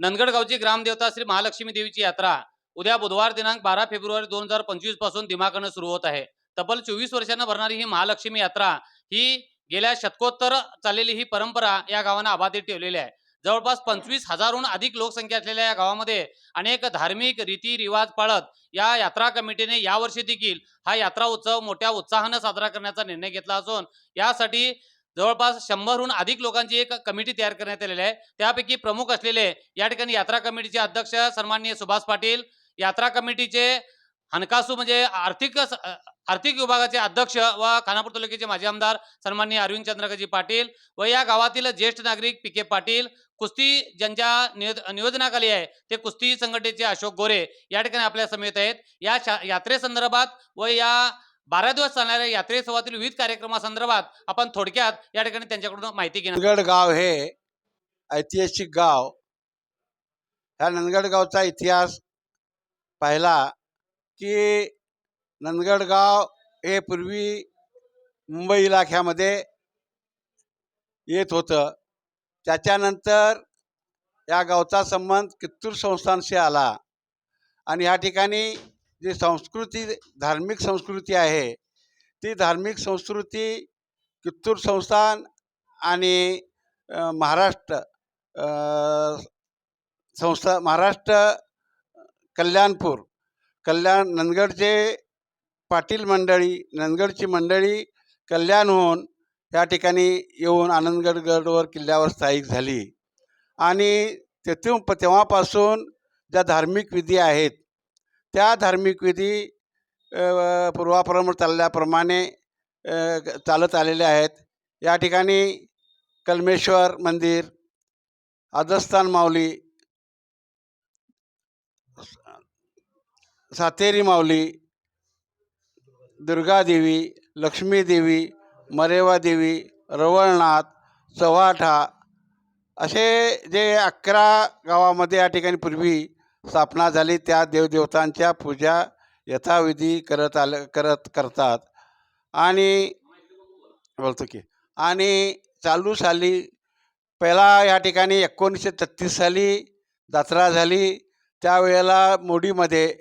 नंदगडगावची ग्रामदेवता श्री महालक्ष्मी देवीची यात्रा उद्या बुधवार दिनांक बारा फेब्रुवारी दोन हजार पंचवीसपासून दिमाखानं सुरू होत आहे. तब्बल चोवीस वर्षांना भरणारी ही महालक्ष्मी यात्रा ही गेल्या शतकोत्तर चाललेली ही परंपरा या गावानं अबाधित ठेवलेली आहे. जवळपास पंचवीस हजारहून अधिक लोकसंख्या असलेल्या या गावामध्ये अनेक धार्मिक रीती रिवाज पाळत या यात्रा कमिटीने यावर्षी देखील हा यात्रा उत्सव मोठ्या उत्साहानं साजरा करण्याचा निर्णय घेतला असून यासाठी जवळपास शंभरहून अधिक लोकांची एक कमिटी तयार करण्यात आलेली आहे. त्यापैकी प्रमुख असलेले या ठिकाणी यात्रा कमिटीचे अध्यक्ष सन्माननीय सुभाष पाटील यात्रा कमिटीचे हनकासू म्हणजे आर्थिक आर्थिक विभागाचे अध्यक्ष व खानापूर तालुक्याचे माजी आमदार सन्माननीय अरविंद चंद्रकाजी पाटील व या गावातील ज्येष्ठ नागरिक पी के पाटील कुस्ती ज्यांच्या नियोज नियोजनाखाली आहे ते कुस्ती संघटनेचे अशोक गोरे या ठिकाणी आपल्या समेत आहेत. या शा- यात्रेसंदर्भात व या बारा दिवस चालणाऱ्या यात्रेसोबतील विविध कार्यक्रमासंदर्भात आपण थोडक्यात या ठिकाणी त्यांच्याकडून माहिती घेणार नंदगड गाव हे ऐतिहासिक गाव. ह्या नंदगडगावचा इतिहास पाहिला की नंदगडगाव हे पूर्वी मुंबई इलाख्यामध्ये येत होतं. त्याच्यानंतर या गावचा संबंध कित्तूर संस्थानशी आला. आणि ह्या ठिकाणी जी संस्कृती धार्मिक संस्कृती आहे ती धार्मिक संस्कृती कित्तूर संस्थान आणि महाराष्ट्र संस्था महाराष्ट्र कल्याणपूर कल्याण नंदगडचे पाटील मंडळी नंदगडची मंडळी कल्याणहून या ठिकाणी येऊन आनंदगडगडवर किल्ल्यावर स्थायिक झाली. आणि तेथून प तेव्हापासून ज्या धार्मिक विधी आहेत त्या धार्मिक विधी अ, चालल्याप्रमाणे चालत आलेले आहेत. या ठिकाणी कलमेश्वर मंदिर आदस्थान माऊली सातेरी माऊली दुर्गादेवी लक्ष्मीदेवी मरेवादेवी रवळनाथ चव्हाठा असे जे अकरा गावामध्ये या ठिकाणी पूर्वी स्थापना झाली. त्या देवदेवतांच्या पूजा यथाविधी करत आलं करत करतात. आणि बोलतो की आणि चालू साली पहिला या ठिकाणी एकोणीसशे छत्तीस साली जत्रा झाली. त्यावेळेला मोडीमध्ये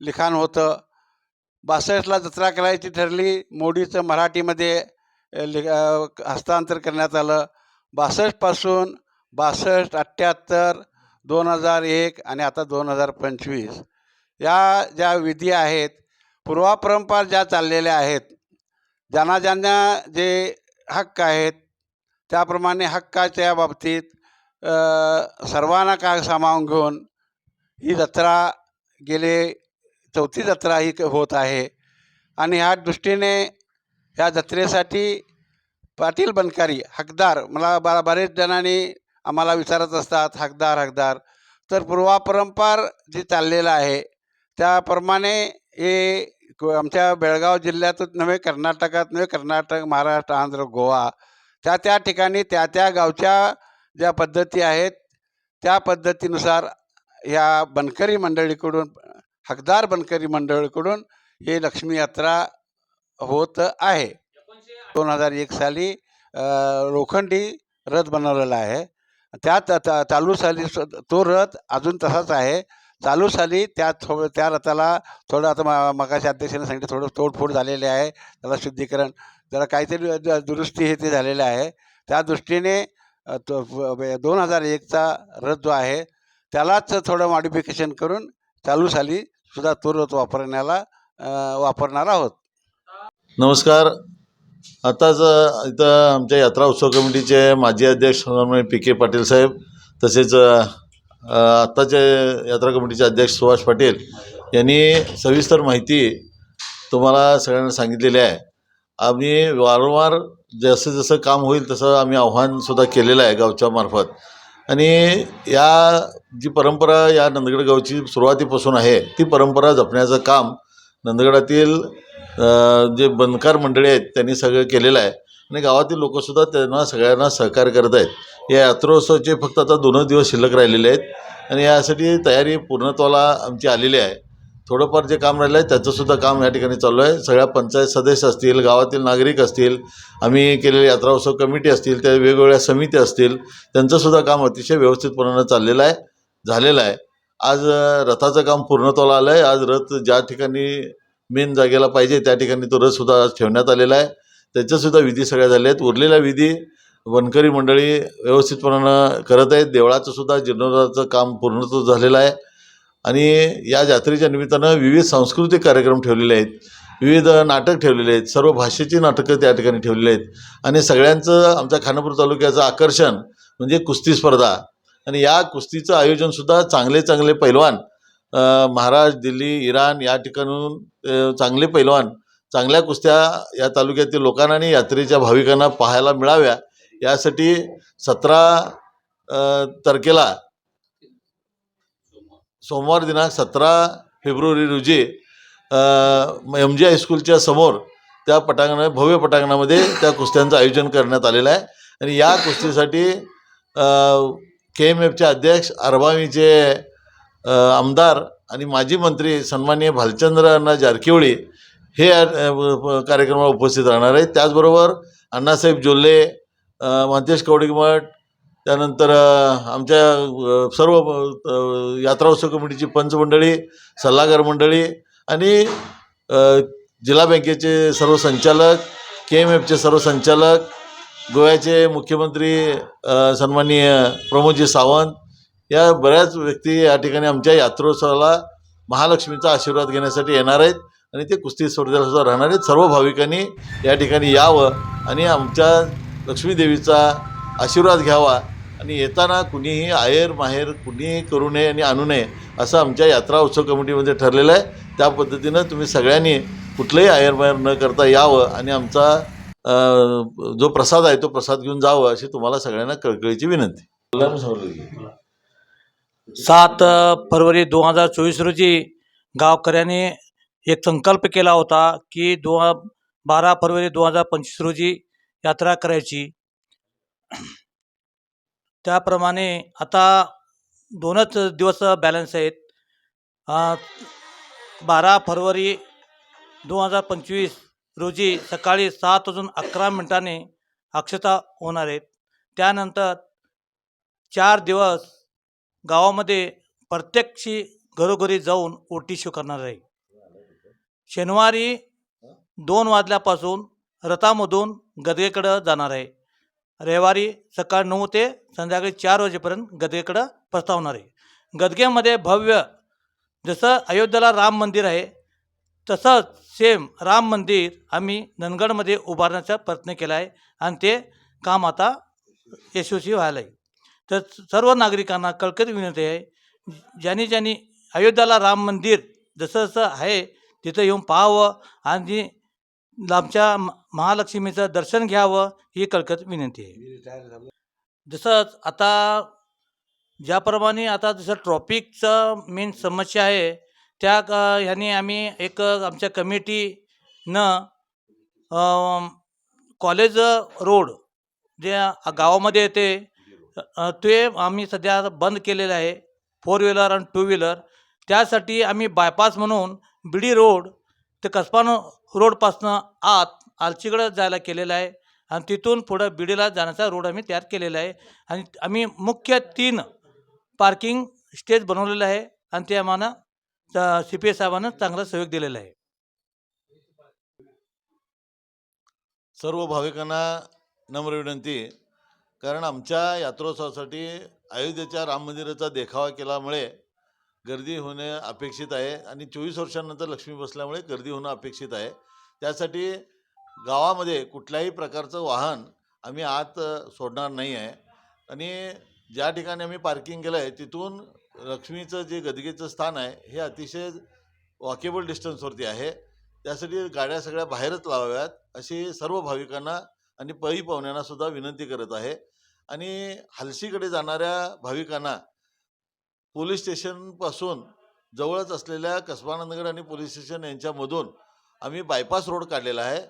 लिखाण होतं. बासष्टला जत्रा करायची ठरली. मोडीचं मराठीमध्ये लि हस्तांतर करण्यात आलं. बासष्टपासून बासष्ट अठ्ठ्याहत्तर दोन हजार एक आणि आता दोन हजार पंचवीस या ज्या विधी आहेत पूर्वापरंपरा ज्या चाललेल्या आहेत ज्यांना ज्यांना जे हक्क आहेत त्याप्रमाणे हक्काच्या बाबतीत सर्वांना का सामावून घेऊन ही जत्रा गेले चौथी जत्रा ही क- होत आहे. आणि ह्या दृष्टीने ह्या जत्रेसाठी पाटील बनकारी हकदार मला बा बरेच जणांनी आम्हाला विचारत असतात हकदार हकदार. तर पूर्वापरंपार जे चाललेलं आहे त्याप्रमाणे हे क- आमच्या बेळगाव जिल्ह्यातच नव्हे कर्नाटकात नव्हे कर्नाटक महाराष्ट्र आंध्र गोवा त्या त्या ठिकाणी त्या त्या गावच्या ज्या पद्धती आहेत त्या पद्धतीनुसार या बनकरी मंडळीकडून हकदार बनकरी मंडळीकडून हे लक्ष्मी यात्रा होत आहे. दोन हजार एक साली लोखंडी रथ बनवलेला आहे. त्यात आता चालू साली तो रथ अजून तसाच आहे. चालू साली त्या थो त्या रथाला थोडं आता म मगाशी अध्यक्षाने सांगितलं थोडं तोडफोड झालेले आहे त्याला शुद्धीकरण जरा काहीतरी दुरुस्ती हे ते झालेलं आहे. त्या दृष्टीने तो दोन हजार एकचा रथ जो आहे त्यालाच थोडं मॉडिफिकेशन करून चालू साली सुद्धा तो रथ वापरण्याला वापरणार आहोत. नमस्कार. आताच इथं आमच्या यात्रा उत्सव कमिटीचे माजी अध्यक्ष पी के पाटील साहेब तसेच आत्ताचे यात्रा कमिटीचे अध्यक्ष सुभाष पाटील यांनी सविस्तर माहिती तुम्हाला सगळ्यांना सांगितलेली आहे. आम्ही वारंवार जसं जसं काम होईल तसं आम्ही आव्हानसुद्धा केलेलं आहे गावच्या मार्फत. आणि या जी परंपरा या नंदगड गावची सुरुवातीपासून आहे ती परंपरा जपण्याचं काम नंदगडातील जे बनकार मंडळी आहेत त्यांनी सगळं केलेलं आहे. आणि गावातील लोकंसुद्धा त्यांना सगळ्यांना सहकार्य करत आहेत. या यात्रोत्सवाचे फक्त आता दोनच दिवस शिल्लक राहिलेले आहेत. आणि यासाठी तयारी पूर्णत्वाला आमची आलेली आहे. थोडंफार जे काम राहिलं आहे त्याचंसुद्धा काम या ठिकाणी चालू आहे. सगळ्या पंचायत सदस्य असतील गावातील नागरिक असतील आम्ही केलेले यात्रा उत्सव कमिटी असतील त्या वेगवेगळ्या समिती असतील त्यांचंसुद्धा काम अतिशय व्यवस्थितपणानं चाललेलं आहे झालेलं आहे. आज रथाचं काम पूर्णत्वाला आलं आहे आज रथ ज्या ठिकाणी मेन जागेला पाहिजे त्या ठिकाणी तो रथसुद्धा आज ठेवण्यात आलेला आहे. त्याच्यासुद्धा विधी सगळ्या झाल्या आहेत. उरलेल्या विधी वनकरी मंडळी व्यवस्थितपणानं करत आहेत. देवळाचं सुद्धा जीर्णोद्धाराचं काम पूर्णत्व झालेलं आहे. आणि या जत्रेच्या निमित्तानं विविध सांस्कृतिक कार्यक्रम ठेवलेले आहेत. विविध नाटक ठेवलेले आहेत. सर्व भाषेची नाटकं त्या ठिकाणी ठेवलेली आहेत. आणि सगळ्यांचं आमच्या खानापूर तालुक्याचं आकर्षण म्हणजे कुस्ती स्पर्धा. आणि या कुस्तीचं आयोजनसुद्धा चांगले चांगले पैलवान महाराष्ट्र दिल्ली इराण या ठिकाणून चांगले पैलवान चांगल्या कुस्त्या या तालुक्यातील लोकांना आणि यात्रेच्या भाविकांना पाहायला मिळाव्या यासाठी सतरा तारखेला सोमवार दिनांक सतरा फेब्रुवारी रोजी एम जी हायस्कूलच्या समोर त्या पटांगणा भव्य पटांगणामध्ये त्या कुस्त्यांचं आयोजन करण्यात आलेलं आहे. आणि या कुस्तीसाठी के एम एफचे अध्यक्ष अरबावीचे आमदार आणि माजी मंत्री सन्माननीय भालचंद्र अण्णा जारकिहोळी हे कार्यक्रमाला उपस्थित राहणार आहेत. त्याचबरोबर अण्णासाहेब जोल्ले मंतेश कवडीमठ त्यानंतर आमच्या सर्व यात्रा उत्सव कमिटीची पंचमंडळी सल्लागार मंडळी आणि जिल्हा बँकेचे सर्व संचालक के एम एफचे सर्व संचालक गोव्याचे मुख्यमंत्री सन्माननीय प्रमोदजी सावंत या बऱ्याच व्यक्ती या ठिकाणी आमच्या यात्रोत्सवाला महालक्ष्मीचा आशीर्वाद घेण्यासाठी येणार आहेत. आणि ते कुस्ती स्पर्धेला सुद्धा राहणार आहेत. सर्व भाविकांनी या ठिकाणी यावं आणि आमच्या लक्ष्मीदेवीचा आशीर्वाद घ्यावा. आणि येताना कुणीही आहेर माहेर कुणीही करू नये आणि आणू नये असं आमच्या यात्रा उत्सव कमिटीमध्ये ठरलेलं आहे. त्या पद्धतीनं तुम्ही सगळ्यांनी कुठलंही आहेर माहेर न करता यावं आणि आमचा जो प्रसाद आहे तो प्रसाद घेऊन जावं अशी तुम्हाला सगळ्यांना कळकळीची विनंती. सात फरवरी दोन हजार चोवीस रोजी गावकऱ्यांनी एक संकल्प केला होता की दो बारा फरवरी दोन हजार पंचवीस रोजी यात्रा करायची. त्याप्रमाणे आता दोनच दिवस बॅलन्स आहेत. बारा फरवरी दोन हजार पंचवीस रोजी सकाळी सात वाजून अकरा मिनिटांनी अक्षता होणार आहेत. त्यानंतर चार दिवस गावामध्ये प्रत्यक्षी घरोघरी जाऊन ओटी शो करणार आहे. शनिवारी दोन वाजल्यापासून रथामधून गदगेकडं जाणार आहे. रविवारी सकाळ नऊ ते संध्याकाळी चार वाजेपर्यंत गदगेकडं प्रस्तावणार आहे. गदगेमध्ये भव्य जसं अयोध्येला राम मंदिर आहे तसंच सेम राम मंदिर आम्ही नंदगडमध्ये उभारण्याचा प्रयत्न केला आहे आणि ते काम आता यशस्वी व्हायला आहे. तर सर्व नागरिकांना कळकत विनंती आहे ज्यांनी ज्यांनी अयोध्याला राम मंदिर जसं जसं आहे तिथं येऊन पाहावं आणि आमच्या म- महालक्ष्मीचं दर्शन घ्यावं ही कळकत विनंती आहे. जसंच आता ज्याप्रमाणे आता जसं ट्रॉफिकचं मेन समस्या आहे त्या ह्याने आम्ही एक आमच्या कमिटीनं कॉलेज रोड जे गावामध्ये येते अ, ते आम्ही सध्या बंद केलेलं आहे. फोर व्हीलर आणि टू व्हीलर त्यासाठी आम्ही बायपास म्हणून बिडी रोड ते कसबान रोडपासनं आत आलचीकडं जायला केलेलं आहे. आणि तिथून पुढं बिडीला जाण्याचा रोड आम्ही तयार केलेला आहे. आणि आम्ही मुख्य तीन पार्किंग स्टेज बनवलेलं आहे. आणि ते आम्हाला सी पी एस साहेबांना चांगला सहयोग दिलेला आहे. सर्व भाविकांना नम्र विनंती. आहे कारण आमच्या यात्रोत्सवासाठी अयोध्येच्या राम मंदिराचा देखावा केल्यामुळे गर्दी होणे अपेक्षित आहे आणि चोवीस वर्षांनंतर लक्ष्मी बसल्यामुळे गर्दी होणं अपेक्षित आहे. त्यासाठी गावामध्ये कुठल्याही प्रकारचं वाहन आम्ही आत सोडणार नाही आहे. आणि ज्या ठिकाणी आम्ही पार्किंग केलं आहे तिथून लक्ष्मीचं जे गदगेचं स्थान आहे हे अतिशय वॉकेबल डिस्टन्सवरती आहे. त्यासाठी गाड्या सगळ्या बाहेरच लावाव्यात अशी सर्व भाविकांना आणि पळी पाहुण्यांनासुद्धा विनंती करत आहे. आणि हलशीकडे जाणाऱ्या भाविकांना पोलीस स्टेशनपासून जवळच असलेल्या कसबानंदगड आणि पोलीस स्टेशन यांच्यामधून आम्ही बायपास रोड काढलेला आहे.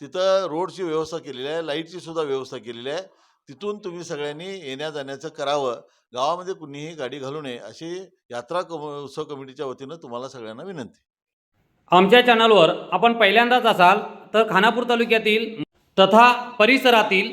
तिथं रोडची व्यवस्था केलेली आहे लाईटची सुद्धा व्यवस्था केलेली आहे. तिथून तुम्ही सगळ्यांनी येण्या जाण्याचं करावं. गावामध्ये कुणीही गाडी घालू नये अशी यात्रा कम उत्सव कमिटीच्या वतीनं तुम्हाला सगळ्यांना विनंती. आमच्या चॅनलवर आपण पहिल्यांदाच असाल तर खानापूर तालुक्यातील तथा परिसरातील